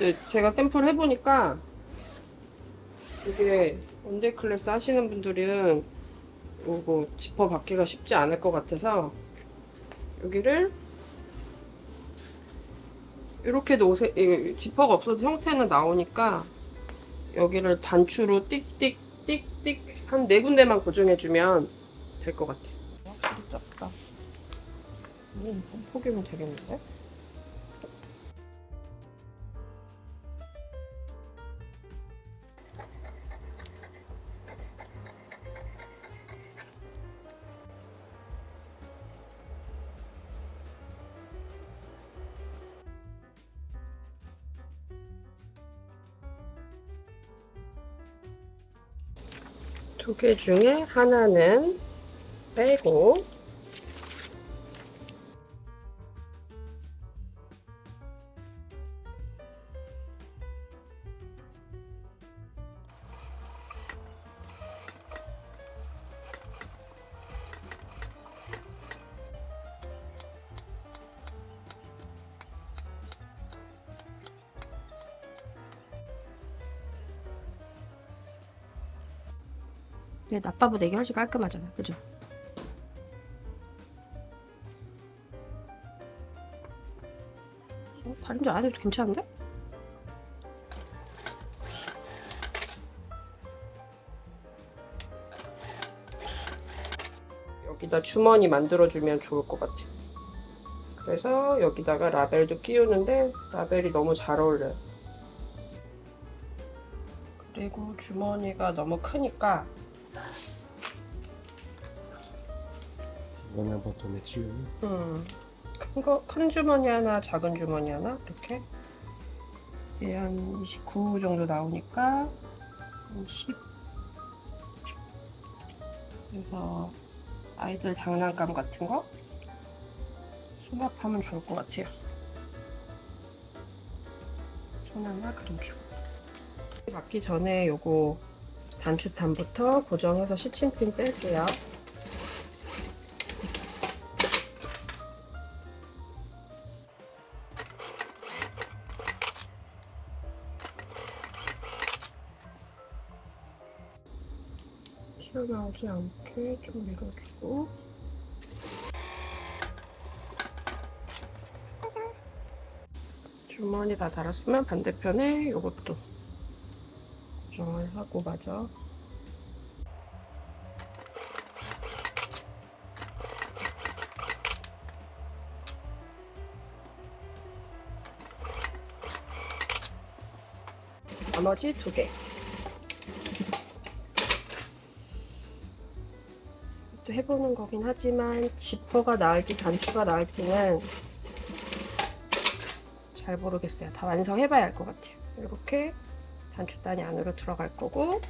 네, 제가 샘플 해보니까 이게 원데이 클래스 하시는 분들은 요거 지퍼 받기가 쉽지 않을 것 같아서 여기를 이렇게 놓으세 이 지퍼가 없어도 형태는 나오니까 여기를 단추로 띡띡 띡띡 한 네 군데만 고정해주면 될 것 같아요. 확실히 작다. 음, 포기면 되겠는데? 두 개 중에 하나는 빼고 나빠보다 이게 훨씬 깔끔하잖아. 그죠? 어, 다른 줄 안 해도 괜찮은데? 여기다 주머니 만들어주면 좋을 것 같아요. 그래서 여기다가 라벨도 끼우는데 라벨이 너무 잘 어울려요. 그리고 주머니가 너무 크니까 보통 며칠이요? 음, 큰 거, 큰 주머니 하나, 작은 주머니 하나 이렇게 이게 한 29 정도 나오니까 한 10. 그래서 아이들 장난감 같은 거 수납하면 좋을 것 같아요. 손 하나 그려주고 맞기 전에 요거 단추탄부터 고정해서 시침핀 뺄게요. 튀어나오지 않게 좀 밀어주고 주머니 다 달았으면 반대편에 이것도 고 정을 하고 맞아 나머지 두 개. 또 해보는 거긴 하지만 지퍼가 나을지 단추가 나을지는 잘 모르겠어요. 다 완성해봐야 할 것 같아요. 이렇게 단추단이 안으로 들어갈 거고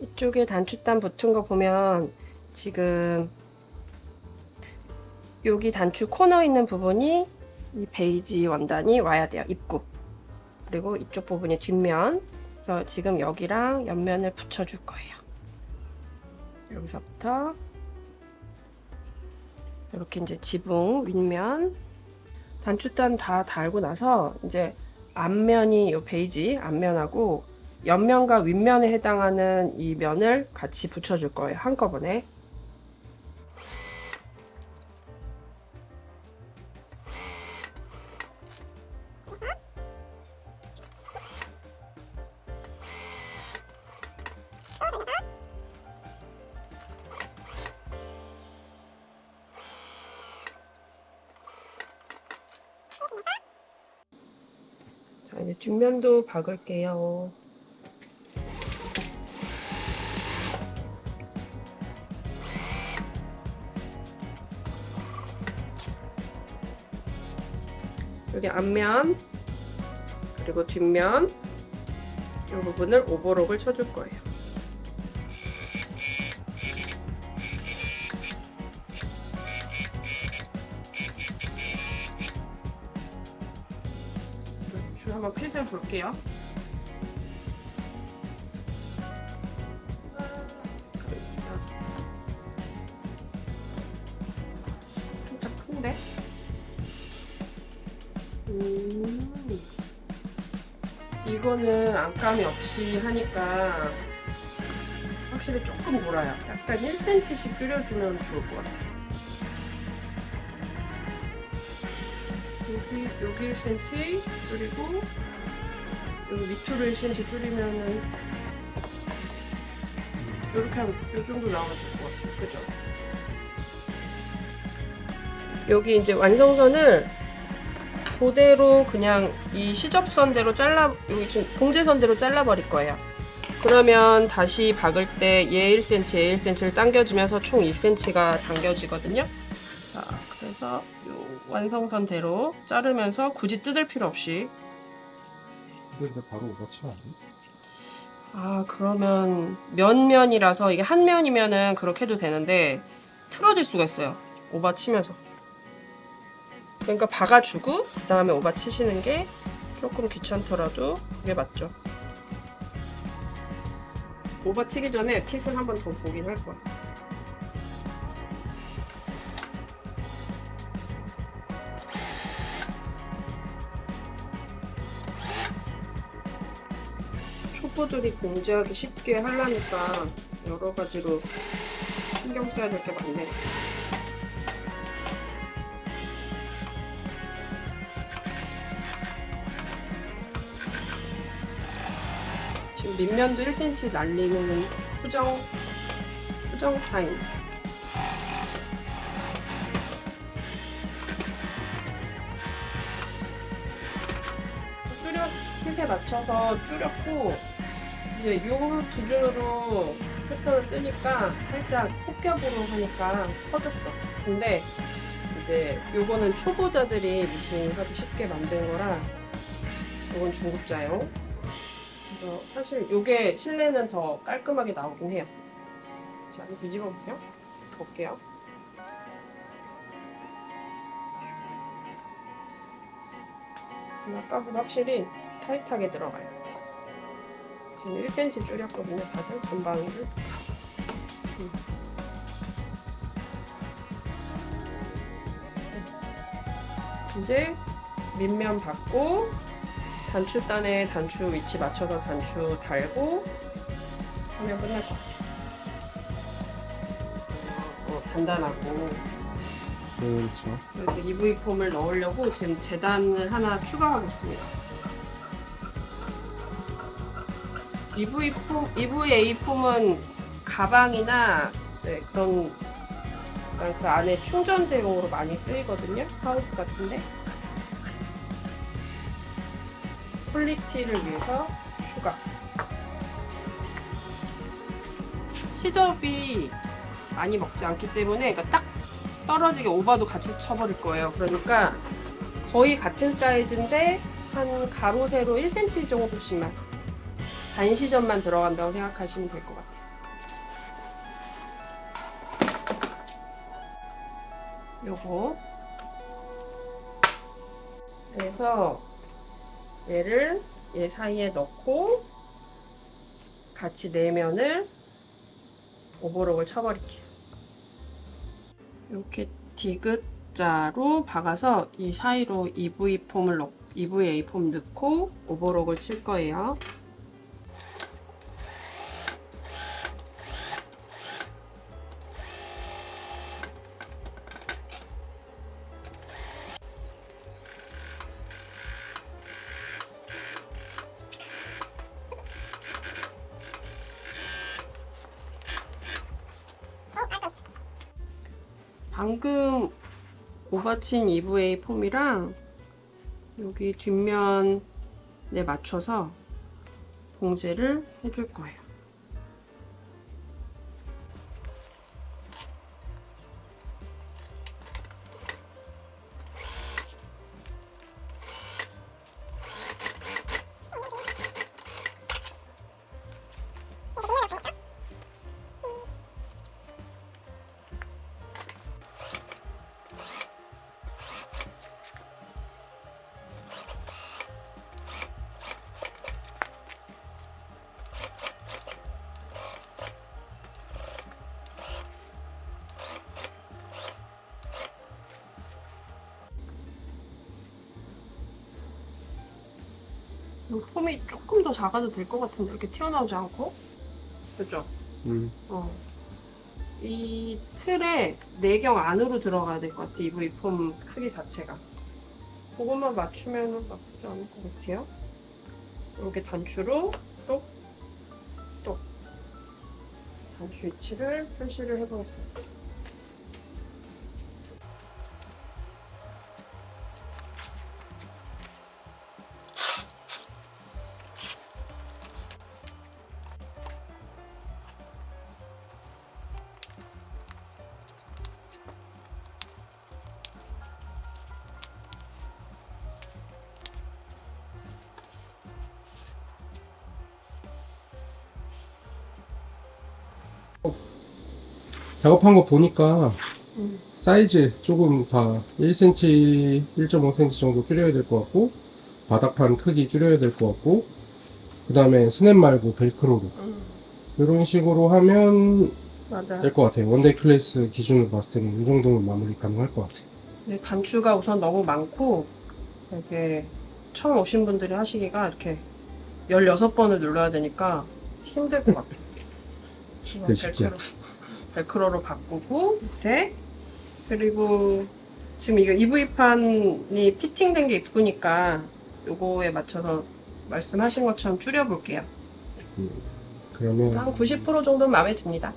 이쪽에 단추단 붙은 거 보면 지금 여기 단추 코너 있는 부분이 이 베이지 원단이 와야 돼요. 입구 그리고 이쪽 부분이 뒷면 그래서 지금 여기랑 옆면을 붙여줄 거예요. 여기서부터 이렇게 이제 지붕 윗면 단추단 다 달고 나서 이제 앞면이 이 베이지 앞면하고 옆면과 윗면에 해당하는 이 면을 같이 붙여줄 거예요. 한꺼번에. 뒷면도 박을게요. 여기 앞면, 그리고 뒷면, 이 부분을 오버록을 쳐줄 거예요. 필살 볼게요. 살짝 큰데? 음. 이거는 안감이 없이 하니까 확실히 조금 몰아요. 약간 1cm씩 줄여주면 좋을 것 같아요. 여기, 여기 1cm 줄이고 여기 밑으로 1cm 줄이면은 이렇게 하면 이 정도 될것 같아요. 그죠? 여기 이제 완성선을 그대로 그냥 이 시접선대로 잘라 여기 지금 봉제선대로 잘라버릴 거예요. 그러면 다시 박을 때 얘 1cm, 얘 1cm를 당겨주면서 총 2cm가 당겨지거든요. 자, 그래서 요 완성선대로 자르면서 굳이 뜯을 필요 없이. 근데 바로 오버치면 안 돼? 아 그러면 면면이라서 이게 한 면이면은 그렇게 해도 되는데 틀어질 수가 있어요. 오바 치면서. 그러니까 박아주고 그 다음에 오바 치시는 게 조금 귀찮더라도 그게 맞죠. 오바 치기 전에 핏을 한 번 더 보긴 할 거야 초보들이 공지하기 쉽게 하려니까 여러 가지로 신경 써야 될 게 많네. 지금 밑면도 1cm 날리는 수정 수정 타임. 줄여 핏에 맞춰서 줄였고 이제 요 기준으로 패턴을 뜨니까 살짝 폭격으로 하니까 커졌어. 근데 이제 요거는 초보자들이 미싱 하기 쉽게 만든 거라 요건 중급자용. 그래서 사실 요게 실내는 더 깔끔하게 나오긴 해요. 자, 한번 뒤집어 볼게요. 볼게요. 아까보다 확실히 타이트하게 들어가요. 지금 1cm 줄였거든요, 다들 전방위를. 음. 이제 밑면 받고 단추단에 단추 위치 맞춰서 단추 달고 하면 끝날 것 같아요. 어, 단단하고 그렇죠. 이렇게 EV 폼을 넣으려고 지금 재단을 하나 추가하고 있습니다. EV 폼, EVA 폼은 가방이나 네, 그런 약간 그 안에 충전대용으로 많이 쓰이거든요. 파우치 같은데. 퀄리티를 위해서 추가. 시접이 많이 먹지 않기 때문에 그러니까 딱 떨어지게 오바도 같이 쳐버릴 거예요. 그러니까 거의 같은 사이즈인데 한 가로 세로 1cm 정도씩만 반시점만 들어간다고 생각하시면 될 것 같아요. 요거 그래서 얘를 얘 사이에 넣고 같이 내면을 오버록을 쳐버릴게요. 이렇게 디귿자로 박아서 이 사이로 EV 폼을 넣, EVA 폼 넣고 오버록을 칠 거예요. 방금 오버친 EVA 폼이랑 여기 뒷면에 맞춰서 봉제를 해줄 거예요. 이 폼이 조금 더 작아도 될 것 같은데 이렇게 튀어나오지 않고 그죠? 음. 어. 이 틀에 내경 안으로 들어가야 될 것 같아 이브이 폼 크기 자체가 그것만 맞추면 나쁘지 않을 것 같아요 이렇게 단추로 똑 똑 단추 위치를 표시를 해보겠습니다 작업한 거 보니까 음. 사이즈 조금 다 1cm, 1.5cm 정도 줄여야 될 것 같고 바닥판 크기 줄여야 될 것 같고 그 다음에 스냅 말고 벨크로로 음, 이런 식으로 하면 될 것 같아요. 원데이 클래스 기준으로 봤을 때는 이 정도면 마무리 가능할 것 같아요. 네, 단추가 우선 너무 많고 이렇게 처음 오신 분들이 하시기가 이렇게 16번을 눌러야 되니까 힘들 것 같아요. 네, 쉽지 벨크로, 벨크로로 바꾸고 밑에 그리고 지금 이거 EV판이 피팅된 게 이쁘니까 요거에 맞춰서 말씀하신 것처럼 줄여볼게요. 그러면 한 90% 정도는 마음에 듭니다.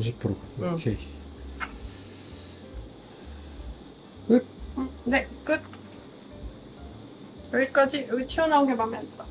90% 응. 오케이. 음, 네, 끝. 여기까지 여기 튀어나온 게 마음에 안 들어.